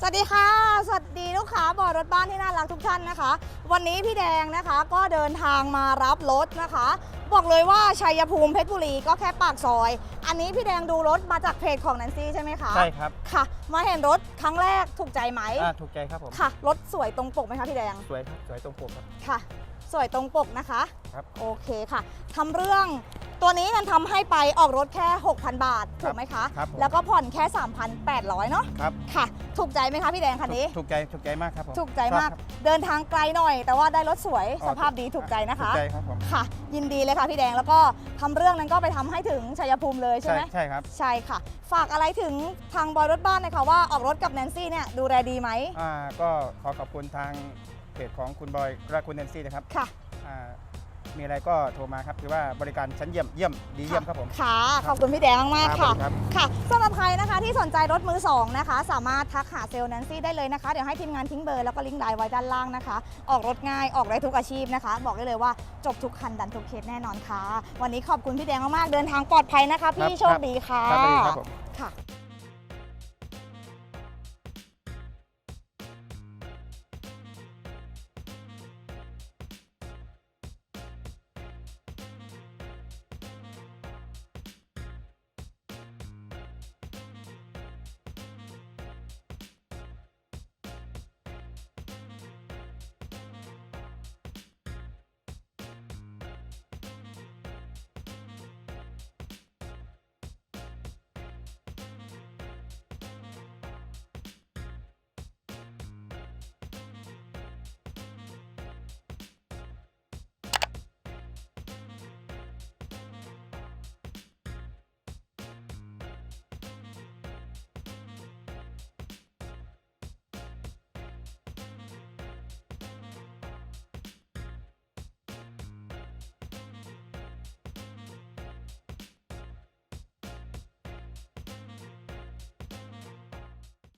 สวัสดีค่ะ สวัสดีลูกค้าบอรถบ้านที่น่ารักทุกท่านนะคะ วันนี้พี่แดงนะคะก็เดินทางมารับรถนะคะ บอกเลยว่าชัยภูมิเพชรบุรีก็แค่ปากซอย อันนี้พี่แดงดูรถมาจากเพจของแนนซี่ใช่ไหมคะใช่ครับค่ะ มาเห็นรถครั้งแรกถูกใจไหมอ่าถูกใจครับผมค่ะ รถสวยตรงปกไหมคะพี่แดงสวยครับสวยตรงปกครับค่ะ สวยตรงปกนะคะครับโอเคค่ะทำเรื่อง ตัวนี้นันทำให้ไปออกรถแค่ 6,000 บาทครับถูกไหมคะ ครับผม แล้วก็ผ่อนแค่ 3,800 เนาะ ครับค่ะ ถูกใจไหมคะพี่แดงคันนี้ ถูกใจถูกใจมากครับผมถูกใจมาก ชอบครับเดินทางไกลหน่อย แต่ว่าได้รถสวย อ๋สอภาพดีถูกใจนะคะ ถูกใจครับผมค่ะ ยินดีเลยค่ะพี่แดง แล้วก็ทำเรื่องนั้นก็ไปทำให้ถึงชัยภูมิเลยใช่ใช่ไหม ใช่ครับใช่ค่ะ ฝากอะไรถึงทางบอยรถบ้านหนะคะว่าออกรถกับแนนซี่เนี่ยดูแลดีไหม อ่าก็ขอขอบคุณทางเพจของคุณบอยและคุณแนนซี่นะครับค่ะ อ่า มีอะไรก็โทรมาครับถือว่าบริการชั้นเยี่ยมเยี่ยมดีเยี่ยมครับผม ค่ะ ขอบคุณพี่แดงมากๆค่ะ ครับ ค่ะสำหรับใครนะคะที่สนใจรถมือสองนะคะ สามารถทักหาเซลล์แนนซี่ได้เลยนะคะ เดี๋ยวให้ทีมงานทิ้งเบอร์แล้วก็ลิงก์ไลน์ไว้ด้านล่างนะคะ ออกรถง่าย ออกได้ทุกอาชีพนะคะ บอกได้เลยว่าจบทุกคันดันทุกเคสแน่นอนค่ะ วันนี้ขอบคุณพี่แดงมากๆ เดินทางปลอดภัยนะคะ พี่ครับโชคดีค่ะ ครับสวัสดีครับผม ค่ะ